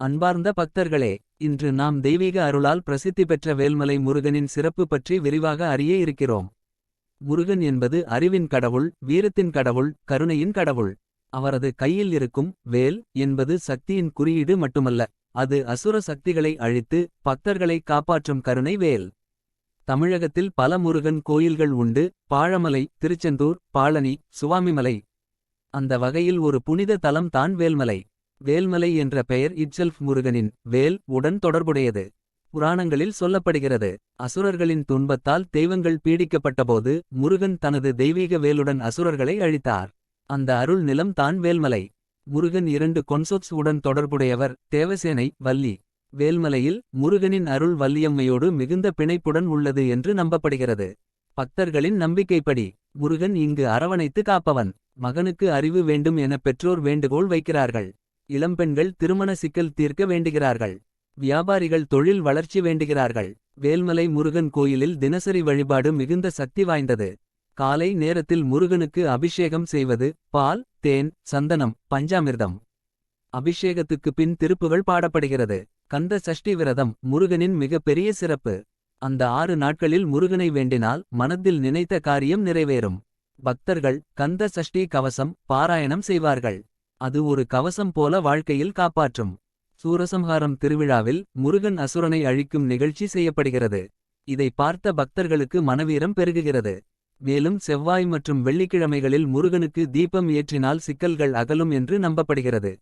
அன்பார்ந்த பக்தர்களே இன்று நாம் தெய்வீக அருளால் பிரசித்தி பெற்ற வேல்மலை முருகனின் சிறப்பு பற்றி விரிவாக அறிய இருக்கிறோம். முருகன் என்பது அறிவின் கடவுள் வீரத்தின் கடவுள் கருணையின் கடவுள். அவரது கையில் இருக்கும் வேல் என்பது சக்தியின் குறியீடு மட்டுமல்ல அது அசுர சக்திகளை அழித்து பக்தர்களை காப்பாற்றும் கருணை வேல். தமிழகத்தில் பல முருகன் கோயில்கள் உண்டு பாழமலை திருச்செந்தூர் பாழனி சுவாமிமலை. அந்த வகையில் ஒரு புனித தலம் தான் வேல்மலை. வேல்மலை என்ற பெயர் இட்செல்ஃப் முருகனின் வேல் உடன் தொடர்புடையது. புராணங்களில் சொல்லப்படுகிறது அசுரர்களின் துன்பத்தால் தெய்வங்கள் பீடிக்கப்பட்டபோது முருகன் தனது தெய்வீக வேலுடன் அசுரர்களை அழித்தார். அந்த அருள் நிலம் தான் வேல்மலை. முருகன் இரண்டு கொன்சோட்ஸ் உடன் தொடர்புடையவர் தேவசேனை வள்ளி. வேல்மலையில் முருகனின் அருள் வள்ளியம்மையோடு மிகுந்த பிணைப்புடன் உள்ளது என்று நம்பப்படுகிறது. பக்தர்களின் நம்பிக்கைப்படி முருகன் இங்கு அரவணைத்து காப்பவன். மகனுக்கு அறிவு வேண்டும் என பெற்றோர் வேண்டுகோள் வைக்கிறார்கள். இளம்பெண்கள் திருமண சிக்கல் தீர்க்க வேண்டுகிறார்கள். வியாபாரிகள் தொழில் வளர்ச்சி வேண்டுகிறார்கள். வேல்மலை முருகன் கோயிலில் தினசரி வழிபாடு மிகுந்த சக்தி வாய்ந்தது. காலை நேரத்தில் முருகனுக்கு அபிஷேகம் செய்வது பால் தேன் சந்தனம் பஞ்சாமிர்தம். அபிஷேகத்துக்கு பின் திருப்புகள் பாடப்படுகிறது. கந்த சஷ்டி விரதம் முருகனின் மிக பெரிய சிறப்பு. அந்த ஆறு நாட்களில் முருகனை வேண்டினால் மனத்தில் நினைத்த காரியம் நிறைவேறும். பக்தர்கள் கந்த சஷ்டி கவசம் பாராயணம் செய்வார்கள். அது ஒரு கவசம் போல வாழ்க்கையில் காப்பாற்றும். சூரசம்ஹாரம் திருவிழாவில் முருகன் அசுரனை அழிக்கும் நிகழ்ச்சி செய்யப்படுகிறது. இதை பார்த்த பக்தர்களுக்கு மனவீரம் பெருகுகிறது. மேலும் செவ்வாய் மற்றும் வெள்ளிக்கிழமைகளில் முருகனுக்கு தீபம் ஏற்றினால் சிக்கல்கள் அகலும் என்று நம்பப்படுகிறது.